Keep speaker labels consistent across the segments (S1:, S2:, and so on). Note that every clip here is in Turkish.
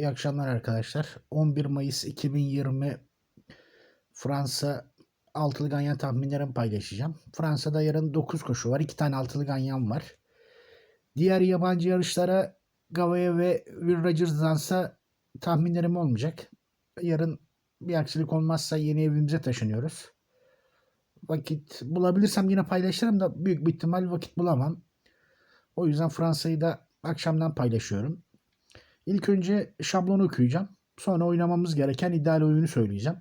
S1: İyi akşamlar arkadaşlar. 11 Mayıs 2020 Fransa altılı ganyan tahminlerimi paylaşacağım. Fransa'da yarın 9 koşu var. 2 tane altılı ganyan var. Diğer yabancı yarışlara Gavaya ve Will Rogers'dansa tahminlerim olmayacak. Yarın bir aksilik olmazsa yeni evimize taşınıyoruz. Vakit bulabilirsem yine paylaşırım da büyük bir ihtimal vakit bulamam. O yüzden Fransa'yı da akşamdan paylaşıyorum. İlk önce şablonu okuyacağım. Sonra oynamamız gereken ideal oyunu söyleyeceğim.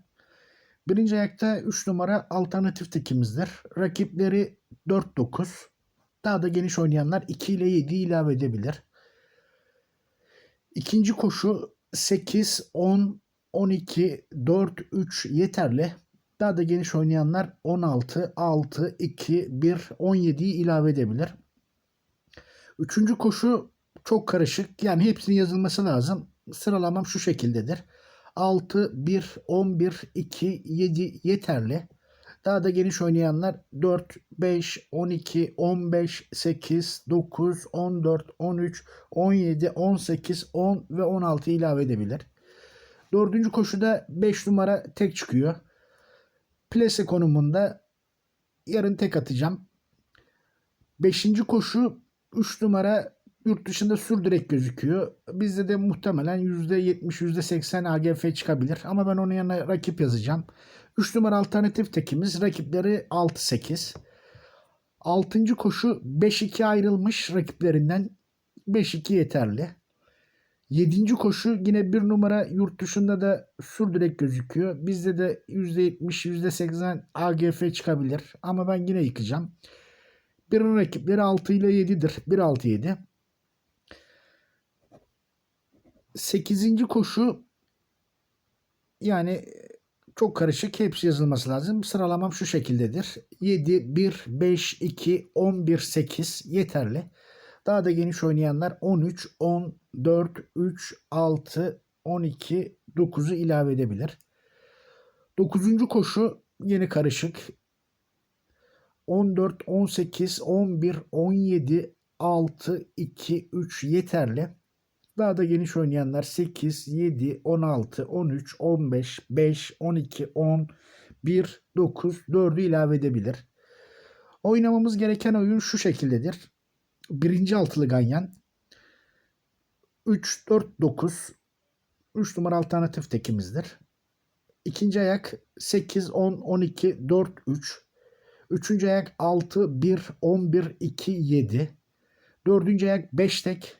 S1: Birinci ayakta 3 numara alternatif tekimizdir. Rakipleri 4-9. Daha da geniş oynayanlar 2 ile 7 ilave edebilir. İkinci koşu 8, 10, 12, 4, 3 yeterli. Daha da geniş oynayanlar 16, 6, 2, 1, 17'yi ilave edebilir. Üçüncü koşu çok karışık. Yani hepsinin yazılması lazım. Sıralamam şu şekildedir. 6, 1, 11, 2, 7 yeterli. Daha da geniş oynayanlar 4, 5, 12, 15, 8, 9, 14, 13, 17, 18, 10 ve 16 ilave edebilir. Dördüncü koşuda 5 numara tek çıkıyor. Plase konumunda yarın tek atacağım. Beşinci koşu 3 numara yurt dışında sürdürek gözüküyor. Bizde de muhtemelen %70 %80 AGF çıkabilir. Ama ben onun yanına rakip yazacağım. 3 numara alternatif tekimiz. Rakipleri 6-8. 6. koşu 5-2 ayrılmış rakiplerinden. 5-2 yeterli. 7. koşu yine bir numara yurt dışında da sürdürek gözüküyor. Bizde de %70 %80 AGF çıkabilir. Ama ben yine yıkacağım. Birinin rakipleri 6 ile 7'dir. 1-6-7. 8. koşu yani çok karışık. Hepsi yazılması lazım. Sıralamam şu şekildedir. 7, 1, 5, 2, 11, 8 yeterli. Daha da geniş oynayanlar 13, 10, 4, 3, 6, 12, 9'u ilave edebilir. 9. koşu yeni karışık. 14, 18, 11, 17, 6, 2, 3 yeterli. Daha da geniş oynayanlar 8, 7, 16, 13, 15, 5, 12, 10, 1, 9, 4'ü ilave edebilir. Oynamamız gereken oyun şu şekildedir. Birinci altılı ganyan. 3, 4, 9. 3 numara alternatif tekimizdir. İkinci ayak 8, 10, 12, 4, 3. Üçüncü ayak 6, 1, 11, 2, 7. Dördüncü ayak 5 tek.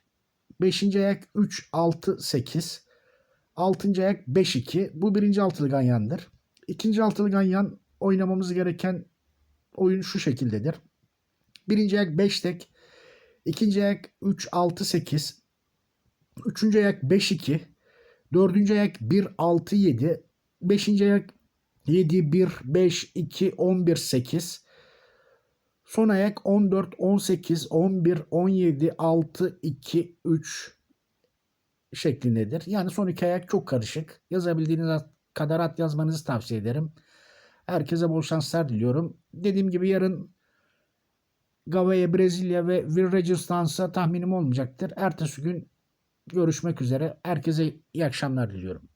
S1: Beşinci ayak 3, 6, 8. Altıncı ayak 5, 2. Bu birinci altılı ganyandır. İkinci altılı ganyan oynamamız gereken oyun şu şekildedir. Birinci ayak 5 tek. İkinci ayak 3, 6, 8. Üçüncü ayak 5, 2. Dördüncü ayak 1, 6, 7. Beşinci ayak 7, 1, 5, 2, 11, 8. Son ayak 14, 18, 11, 17, 6, 2, 3 şeklindedir. Yani son iki ayak çok karışık. Yazabildiğiniz kadar at yazmanızı tavsiye ederim. Herkese bol şanslar diliyorum. Dediğim gibi yarın Gavaya, Brezilya ve Will Regis'tansa tahminim olmayacaktır. Ertesi gün görüşmek üzere. Herkese iyi akşamlar diliyorum.